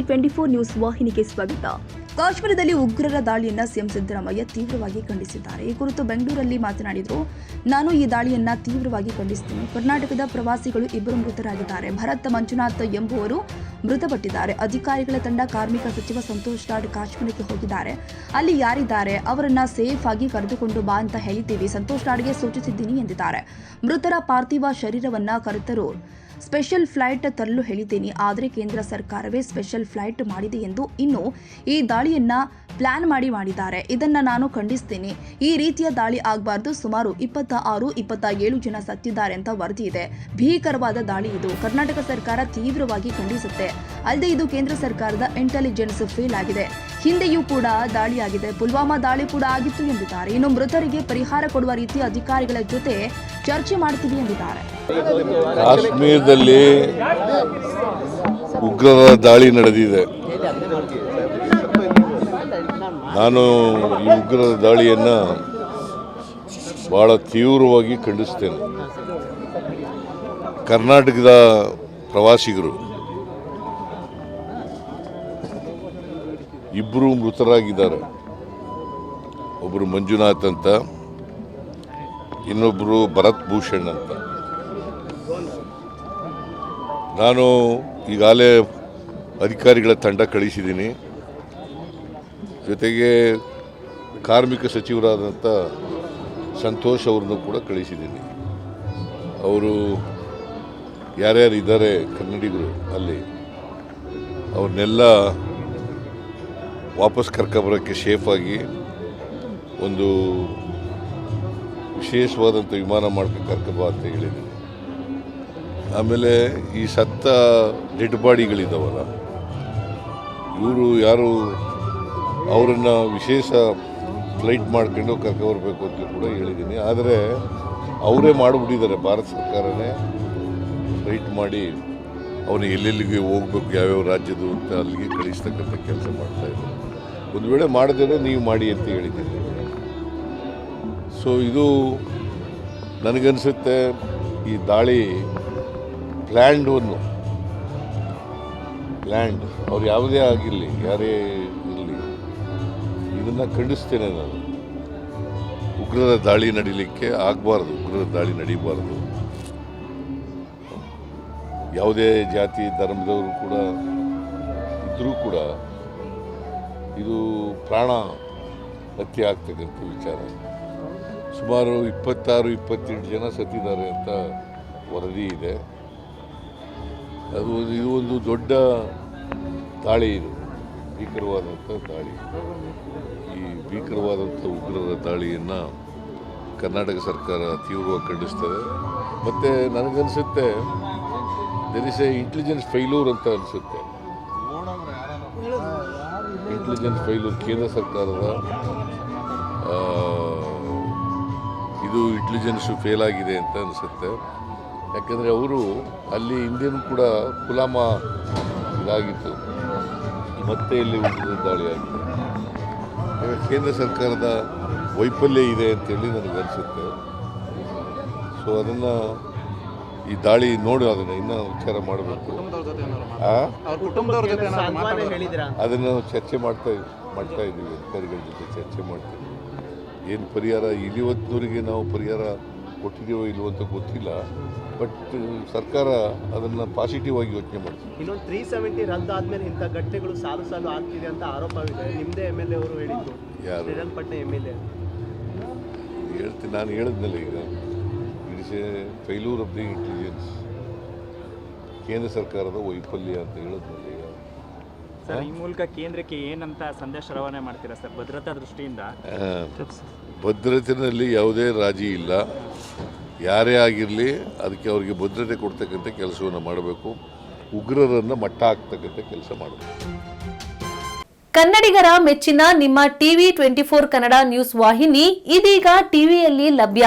TV twenty four news ವಾಹಿನಿಗೆ ಸ್ವಾಗತ. ಕಾಶ್ಮೀರದಲ್ಲಿ ಉಗ್ರರ ದಾಳಿಯನ್ನ ಸಿಎಂ ಸಿದ್ದರಾಮಯ್ಯ ತೀವ್ರವಾಗಿ ಖಂಡಿಸಿದ್ದಾರೆ. ಈ ಕುರಿತು ಬೆಂಗಳೂರಲ್ಲಿ ಮಾತನಾಡಿದರು, ನಾನು ಈ ದಾಳಿಯನ್ನ ತೀವ್ರವಾಗಿ ಖಂಡಿಸುತ್ತೇನೆ ಕರ್ನಾಟಕದ ಪ್ರವಾಸಿಗಳು ಇಬ್ಬರು ಮೃತರಾಗಿದ್ದಾರೆ. ಭರತ್, ಮಂಜುನಾಥ್ ಎಂಬುವರು ಮೃತಪಟ್ಟಿದ್ದಾರೆ. ಅಧಿಕಾರಿಗಳ ತಂಡ ಕಾರ್ಮಿಕ ಸಚಿವ ಸಂತೋಷ್ ಲಾಡ್ ಕಾಶ್ಮೀರಕ್ಕೆ ಹೋಗಿದ್ದಾರೆ. ಅಲ್ಲಿ ಯಾರಿದ್ದಾರೆ? ಅವರನ್ನ ಸೇಫ್ ಆಗಿ ಕರೆದುಕೊಂಡು ಬಾ ಅಂತ ಹೇಳಿದ್ದೀವಿ. ಸಂತೋಷ್ ಲಾಡ್ಗೆ ಸೂಚಿಸಿದ್ದೀನಿ ಎಂದಿದ್ದಾರೆ. ಮೃತರ ಪಾರ್ಥಿವ ಶರೀರವನ್ನ ಕರೆತರು ಸ್ಪೆಷಲ್ ಫ್ಲೈಟ್ ತರಲು ಹೇಳಿದ್ದೇನೆ ಆದರೆ ಕೇಂದ್ರ ಸರ್ಕಾರವೇ ಸ್ಪೆಷಲ್ ಫ್ಲೈಟ್ ಮಾಡಿದೆ ಎಂದು ಇನ್ನು ಈ ದಾಳಿಯನ್ನ ಪ್ಲಾನ್ ಮಾಡಿ ಮಾಡಿದ್ದಾರೆ. ಇದನ್ನ ನಾನು ಖಂಡಿಸ್ತೀನಿ. ಈ ರೀತಿಯ ದಾಳಿ ಆಗಬಾರ್ದು. ಸುಮಾರು ಇಪ್ಪತ್ತ ಆರು ಇಪ್ಪತ್ತ ಏಳು ಜನ ಸತ್ತಿದ್ದಾರೆ ಅಂತ ವರದಿ ಇದೆ. ಭೀಕರವಾದ ದಾಳಿ ಇದು. ಕರ್ನಾಟಕ ಸರ್ಕಾರ ತೀವ್ರವಾಗಿ ಖಂಡಿಸುತ್ತೆ. ಅಲ್ಲದೆ ಇದು ಕೇಂದ್ರ ಸರ್ಕಾರದ ಇಂಟೆಲಿಜೆನ್ಸ್ ಫೇಲ್ ಆಗಿದೆ. ಹಿಂದೆಯೂ ಕೂಡ ದಾಳಿಯಾಗಿದೆ. ಪುಲ್ವಾಮಾ ದಾಳಿ ಕೂಡ ಆಗಿತ್ತು ಎಂದಿದ್ದಾರೆ. ಇನ್ನು ಮೃತರಿಗೆ ಪರಿಹಾರ ಕೊಡುವ ರೀತಿ ಅಧಿಕಾರಿಗಳ ಜೊತೆ ಚರ್ಚೆ ಮಾಡ್ತೀವಿ ಎಂದಿದ್ದಾರೆ. ಕಾಶ್ಮೀರದಲ್ಲಿ ಉಗ್ರರ ದಾಳಿ ನಡೆದಿದೆ. ನಾನು ಈ ಉಗ್ರರ ದಾಳಿಯನ್ನು ಭಾಳ ತೀವ್ರವಾಗಿ ಖಂಡಿಸ್ತೇನೆ. ಕರ್ನಾಟಕದ ಪ್ರವಾಸಿಗರು ಇಬ್ಬರು ಮೃತರಾಗಿದ್ದಾರೆ. ಒಬ್ಬರು ಮಂಜುನಾಥ್ ಅಂತ ಇನ್ನೊಬ್ಬರು ಭರತ್ ಭೂಷಣ್ ಅಂತ. ನಾನು ಈಗಾಗಲೇ ಅಧಿಕಾರಿಗಳ ತಂಡ ಕಳಿಸಿದ್ದೀನಿ. ಜೊತೆಗೆ ಕಾರ್ಮಿಕ ಸಚಿವರಾದಂಥ ಸಂತೋಷ್ ಅವ್ರನ್ನು ಕೂಡ ಕಳಿಸಿದ್ದೀನಿ. ಅವರು ಯಾರ್ಯಾರು ಇದ್ದಾರೆ ಕನ್ನಡಿಗರು ಅಲ್ಲಿ, ಅವ್ರನ್ನೆಲ್ಲ ವಾಪಸ್ ಕರ್ಕೊಬರೋಕ್ಕೆ ಸೇಫಾಗಿ ಒಂದು ವಿಶೇಷವಾದಂಥ ವಿಮಾನ ಮಾಡ್ಕೊಂಡು ಕರ್ಕೊಬಾ ಅಂತ ಹೇಳಿದ್ದೀನಿ. ಆಮೇಲೆ ಈ ಸತ್ತ ಡೆಡ್ ಬಾಡಿಗಳಿದ್ದಾವಲ್ಲ ಇವರು ಯಾರು ಅವರನ್ನು ವಿಶೇಷ ಫ್ಲೈಟ್ ಮಾಡ್ಕೊಂಡು ಕರ್ಕೊಬರ್ಬೇಕು ಅಂತ ಕೂಡ ಹೇಳಿದ್ದೀನಿ. ಆದರೆ ಅವರೇ ಮಾಡಿಬಿಟ್ಟಿದ್ದಾರೆ. ಭಾರತ ಸರ್ಕಾರನೇ ಫ್ಲೈಟ್ ಮಾಡಿ ಅವನು ಎಲ್ಲೆಲ್ಲಿಗೆ ಹೋಗ್ಬೇಕು, ಯಾವ್ಯಾವ ರಾಜ್ಯದ್ದು ಅಂತ ಅಲ್ಲಿಗೆ ಕಳಿಸ್ತಕ್ಕಂಥ ಕೆಲಸ ಮಾಡ್ತಾ ಮಾಡ್ತಾಯಿದ್ದಾರೆ ಒಂದು ವೇಳೆ ಮಾಡದೇ ನೀವು ಮಾಡಿ ಅಂತ ಹೇಳಿದ್ದೀನಿ. ಸೊ ಇದು ನನಗನ್ಸುತ್ತೆ ಈ ದಾಳಿ ಪ್ಲ್ಯಾಂಡ್ ಒಂದು ಪ್ಲ್ಯಾಂಡ್ ಅವ್ರು ಯಾವುದೇ ಆಗಿರಲಿ, ಯಾರೇ ಇದನ್ನು ಖಂಡಿಸ್ತೇನೆ ನಾನು. ಉಗ್ರರ ದಾಳಿ ನಡೀಲಿಕ್ಕೆ ಆಗಬಾರ್ದು, ಉಗ್ರರ ದಾಳಿ ನಡೀಬಾರ್ದು. ಯಾವುದೇ ಜಾತಿ, ಧರ್ಮದವರು ಕೂಡ ಇದ್ದರೂ ಕೂಡ ಇದು ಪ್ರಾಣ ಹತ್ಯೆ ಆಗ್ತಕ್ಕಂಥ ವಿಚಾರ. ಸುಮಾರು ಇಪ್ಪತ್ತಾರು, ಇಪ್ಪತ್ತೆಂಟು ಜನ ಸತ್ತಿದ್ದಾರೆ ಅಂತ ವರದಿ ಇದೆ. ಅದು, ಇದು ಒಂದು ದೊಡ್ಡ ದಾಳಿ ಇದು. ಭೀಕರವಾದಂಥ ದಾಳಿ. ಈ ಭೀಕರವಾದಂಥ ಉಗ್ರರ ದಾಳಿಯನ್ನು ಕರ್ನಾಟಕ ಸರ್ಕಾರ ತೀವ್ರವಾಗಿ ಖಂಡಿಸ್ತದೆ. ಮತ್ತು ನನಗನ್ಸುತ್ತೆ there is a intelligence failure ಅಂತ ಅನಿಸುತ್ತೆ. ಇಂಟೆಲಿಜೆನ್ಸ್ ಫೈಲೂರ್ ಕೇಂದ್ರ ಸರ್ಕಾರದ ಇದು ಇಂಟೆಲಿಜೆನ್ಸು ಫೇಲ್ ಆಗಿದೆ ಅಂತ ಅನಿಸುತ್ತೆ. ಯಾಕೆಂದರೆ ಅವರು ಅಲ್ಲಿ ಹಿಂದೆನೂ ಕೂಡ ಪುಲಾಮ ಇದಾಗಿತ್ತು. ಮತ್ತೆ ಇಲ್ಲಿ ಉಗ್ರರ ದಾಳಿ ಆಗ್ತದೆ ಕೇಂದ್ರ ಸರ್ಕಾರದ ವೈಫಲ್ಯ ಇದೆ ಅಂತೇಳಿ ನನಗೆ ಅನಿಸುತ್ತೆ. ಸೊ ಅದನ್ನು ಈ ದಾಳಿ ನೋಡಿ ಅದನ್ನು ಇನ್ನೂ ವಿಚಾರ ಮಾಡಬೇಕು. ಆ? ಅವ್ರ ಕುಟುಂಬದವ್ರ ಜೊತೆ ಏನಾದ್ರು ಮಾತಾಡಿದ್ರಾ? ಅದನ್ನು ಚರ್ಚೆ ಮಾಡ್ತಾ ಮಾಡ್ತಾ ಇದ್ದೀವಿ ಅಧಿಕಾರಿಗಳ ಜೊತೆ ಚರ್ಚೆ ಮಾಡ್ತೀವಿ. ಏನು ಪರಿಹಾರ? ಇಲ್ಲಿವತ್ತಿನವರೆಗೆ ನಾವು ಪರಿಹಾರ ಕೊಟ್ಟಿದ್ದೀವೋ ಇಲ್ವೋ ಅಂತ ಗೊತ್ತಿಲ್ಲ. ಬಟ್ ಸರ್ಕಾರ ಅದನ್ನು ಪಾಸಿಟಿವ್ ಆಗಿ ಯೋಚನೆ ಮಾಡ್ತೀವಿ ಇನ್ನೊಂದು ತ್ರೀ ಸೆವೆಂಟಿ ರದ್ದು ಆದಮೇಲೆ ಇಂಥ ಗಟ್ಟೆಗಳು ಸಾಲು ಸಾಲು ಆಗ್ತಿದೆ ಅಂತ ಆರೋಪವಿದೆ. ನಿಮ್ಮದೇ ಎಂ ಎಲ್ ಎ ಅವರು ಹೇಳಿದ್ದು. ಯಾರು? ಶ್ರೀರಂಗಪಟ್ಟಣ ಎಂ ಎಲ್ ಎ ಹೇಳ್ತೀನಿ ನಾನು ಹೇಳಿದ್ನಲ್ಲ ಈಗ. It is a failure of the intelligence ಕೇಂದ್ರ ಸರ್ಕಾರದ ವೈಫಲ್ಯ ಅಂತ ಹೇಳಿದ್ನಲ್ಲ ಈಗ. ಸರ್ ಈ ಮೂಲಕ ಕೇಂದ್ರಕ್ಕೆ ಏನಂತ ಸಂದೇಶ ರವಾನೆ ಮಾಡ್ತೀರಾ ಸರ್ ಭದ್ರತಾ ದೃಷ್ಟಿಯಿಂದ? ಭದ್ರತೆಯಲ್ಲಿ ಯಾವುದೇ ರಾಜಿ ಇಲ್ಲ. ಯಾರೇ ಆಗಿರಲಿ ಅದಕ್ಕೆ ಅವರಿಗೆ ಭದ್ರತೆ ಕೊಡ್ತಕ್ಕಂಥ ಕೆಲಸವನ್ನು ಮಾಡಬೇಕು. ಉಗ್ರರನ್ನು ಮಟ್ಟ ಹಾಕ್ತಕ್ಕಂಥ ಕೆಲಸ ಮಾಡಬೇಕು. ಕನ್ನಡಿಗರ ಮೆಚ್ಚಿನ ನಿಮ್ಮ TV twenty four Kannada news ವಾಹಿನಿ ಇದೀಗ ಟಿವಿಯಲ್ಲಿ ಲಭ್ಯ.